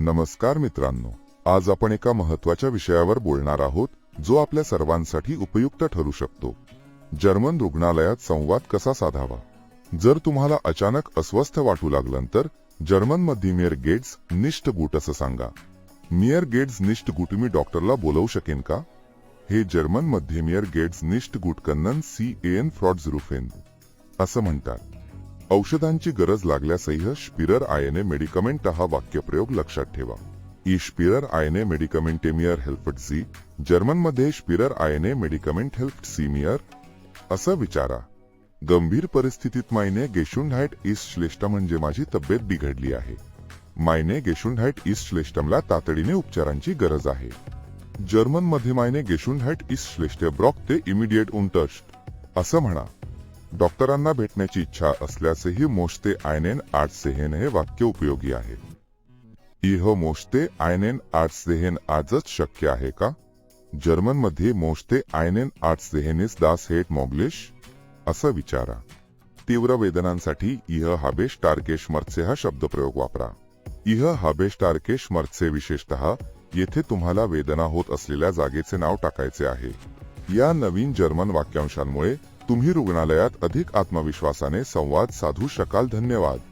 नमस्कार मित्रांनो आज आपण एका महत्त्वाच्या विषयावर बोलणार आहोत जो आपल्या सर्वांसाठी उपयुक्त ठरू शकतो. जर्मन रुग्णालयात संवाद कसा साधावा? जर तुम्हाला अचानक अस्वस्थ वाटू लागलं तर जर्मनमध्ये गेट्स निष्ठ गुट असं सांगा. मिअर गेट्स निष्ठ गुट मी डॉक्टरला बोलवू शकेन का? हे जर्मनमध्ये गेट्स निष्ठ गुट कन्नन सी एन फ्रॉड झुरुफेन असं म्हणतात. औषधांची गरज लागल्यासही स्पिरर आयने मेडिकमेंट हा वाक्यप्रयोग लक्षात ठेवा. ई स्पिरर आयने मेडिकमेंटेमियर हेल्फट सी जर्मनमध्ये स्पिरर आयने मेडिकमेंट हेल्फ सीमियर असं विचारा. गंभीर परिस्थितीत मायने गेशुंडहाइट ईस्ट श्लेष्ठ म्हणजे माझी तब्येत बिघडली आहे. मायने गेशुंडहाइट ईस्ट श्लेष्टमला तातडीने उपचारांची गरज आहे. जर्मनमध्ये मायने गेशुंडहाइट ईस्ट श्लेष्ट ब्रॉक ते इमिडिएट उंटस्ट असं म्हणा. डॉक्टरांना भेटण्याची इच्छा असल्याचेही मोजते आयनेन आर्टसेहेन हे वाक्य उपयोगी आहे. इह मोजते आयनेन आर्टसेहेन आजच शक्य आहे का? जर्मनमध्ये मोजते आयनेन आर्टसेहेनिस दास हेट मॉग्लिश? असं विचारा. तीव्र वेदनांसाठी इह हाबेश टार्केश मर्चे हा शब्दप्रयोग वापरा. इह हाबेश टार्केश मर्चे विशेषतः येथे तुम्हाला वेदना होत असलेल्या जागेचे नाव टाकायचे आहे. या नवीन जर्मन वाक्यांशांमुळे तुम्ही रुग्णालयात अधिक आत्मविश्वासाने संवाद साधू शकाल. धन्यवाद.